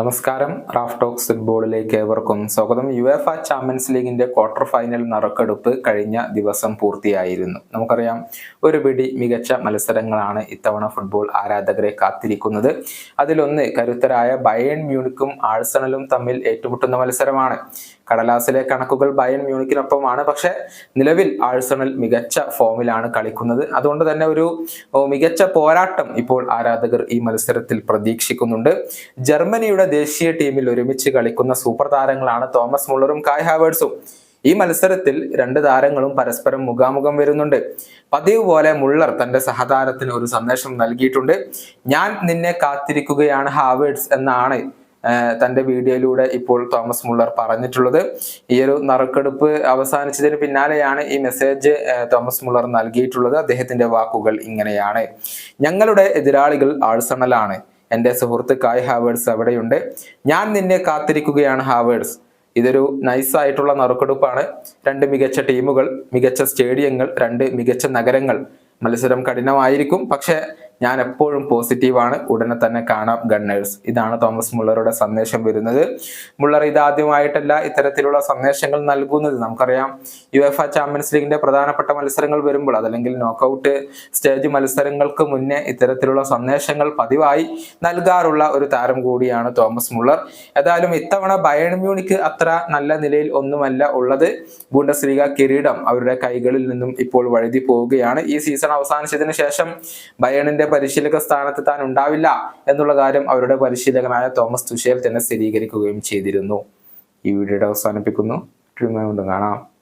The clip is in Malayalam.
നമസ്കാരം. റാഫ് ടോക്സ് ഫുട്ബോളിലേക്ക് ഏവർക്കും സ്വാഗതം. യു എഫ് ചാമ്പ്യൻസ് ലീഗിന്റെ ക്വാർട്ടർ ഫൈനൽ നറുക്കെടുപ്പ് കഴിഞ്ഞ ദിവസം പൂർത്തിയായിരുന്നു. നമുക്കറിയാം ഒരു പിടി മികച്ച മത്സരങ്ങളാണ് ഇത്തവണ ഫുട്ബോൾ ആരാധകരെ കാത്തിരിക്കുന്നത്. അതിലൊന്ന് കരുത്തരായ ബയൺ മ്യൂണിക്കും ആഴ്സണലും തമ്മിൽ ഏറ്റുമുട്ടുന്ന മത്സരമാണ്. കടലാസിലെ കണക്കുകൾ ബയൻ മ്യൂണിക്കിനൊപ്പമാണ്. പക്ഷേ നിലവിൽ ആഴ്സണൽ മികച്ച ഫോമിലാണ് കളിക്കുന്നത്. അതുകൊണ്ട് തന്നെ ഒരു മികച്ച പോരാട്ടം ഇപ്പോൾ ആരാധകർ ഈ മത്സരത്തിൽ പ്രതീക്ഷിക്കുന്നുണ്ട്. ജർമ്മനിയുടെ ദേശീയ ടീമിൽ ഒരുമിച്ച് കളിക്കുന്ന സൂപ്പർ താരങ്ങളാണ് തോമസ് മുള്ളറും കായ് ഹാവേഴ്സും ഈ മത്സരത്തിൽ രണ്ട് താരങ്ങളും പരസ്പരം മുഖാമുഖം വരുന്നുണ്ട്. പതിവ് പോലെ മുള്ളർ തന്റെ സഹതാരത്തിന് ഒരു സന്ദേശം നൽകിയിട്ടുണ്ട്. ഞാൻ നിന്നെ കാത്തിരിക്കുകയാണ് ഹാവേഴ്സ് എന്നാണ് തന്റെ വീഡിയോയിലൂടെ ഇപ്പോൾ തോമസ് മുള്ളർ പറഞ്ഞിട്ടുള്ളത്. ഈ ഒരു നറുക്കെടുപ്പ് അവസാനിച്ചതിന് പിന്നാലെയാണ് ഈ മെസ്സേജ് തോമസ് മുള്ളർ നൽകിയിട്ടുള്ളത്. അദ്ദേഹത്തിന്റെ വാക്കുകൾ ഇങ്ങനെയാണ്. ഞങ്ങളുടെ എതിരാളികൾ ആഴ്സണലാണ്. എന്റെ സുഹൃത്ത് കായ് ഹാവേഡ്സ് അവിടെയുണ്ട്. ഞാൻ നിന്നെ കാത്തിരിക്കുകയാണ് ഹാവേഡ്സ്. ഇതൊരു നൈസ് ആയിട്ടുള്ള നറുക്കെടുപ്പാണ്. രണ്ട് മികച്ച ടീമുകൾ മികച്ച സ്റ്റേഡിയങ്ങൾ രണ്ട് മികച്ച നഗരങ്ങൾ. മത്സരം കഠിനമായിരിക്കും. പക്ഷെ ഞാൻ എപ്പോഴും പോസിറ്റീവാണ്. ഉടനെ തന്നെ കാണാം ഗണ്ണേഴ്സ്. ഇതാണ് തോമസ് മുള്ളറുടെ സന്ദേശം വരുന്നത്. മുള്ളർ ഇതാദ്യമായിട്ടല്ല ഇത്തരത്തിലുള്ള സന്ദേശങ്ങൾ നൽകുന്നത്. നമുക്കറിയാം യു എഫ് ചാമ്പ്യൻസ് ലീഗിന്റെ പ്രധാനപ്പെട്ട മത്സരങ്ങൾ വരുമ്പോൾ അതല്ലെങ്കിൽ നോക്കൌട്ട് സ്റ്റേജ് മത്സരങ്ങൾക്ക് മുന്നേ ഇത്തരത്തിലുള്ള സന്ദേശങ്ങൾ പതിവായി നൽകാറുള്ള ഒരു താരം കൂടിയാണ് തോമസ് മുള്ളർ. ഏതായാലും ഇത്തവണ ബയൺ മ്യൂണിക്ക് അത്ര നല്ല നിലയിൽ ഒന്നുമല്ല ഉള്ളത്. ഗുണ്ടശ്രീക ലീഗ കിരീടം അവരുടെ കൈകളിൽ നിന്നും ഇപ്പോൾ വഴുതി പോവുകയാണ്. ഈ സീസൺ അവസാനിച്ചതിന് ശേഷം ബയണിന്റെ പരിശീലക സ്ഥാനത്ത് താൻ ഉണ്ടാവില്ല എന്നുള്ള കാര്യം അവരുടെ പരിശീലകനായ തോമസ് തുഷേൽ തന്നെ സ്ഥിരീകരിക്കുകയും ചെയ്തിരുന്നു. ഈ വീഡിയോയുടെ അവസാനിപ്പിക്കുന്നു. കാണാം.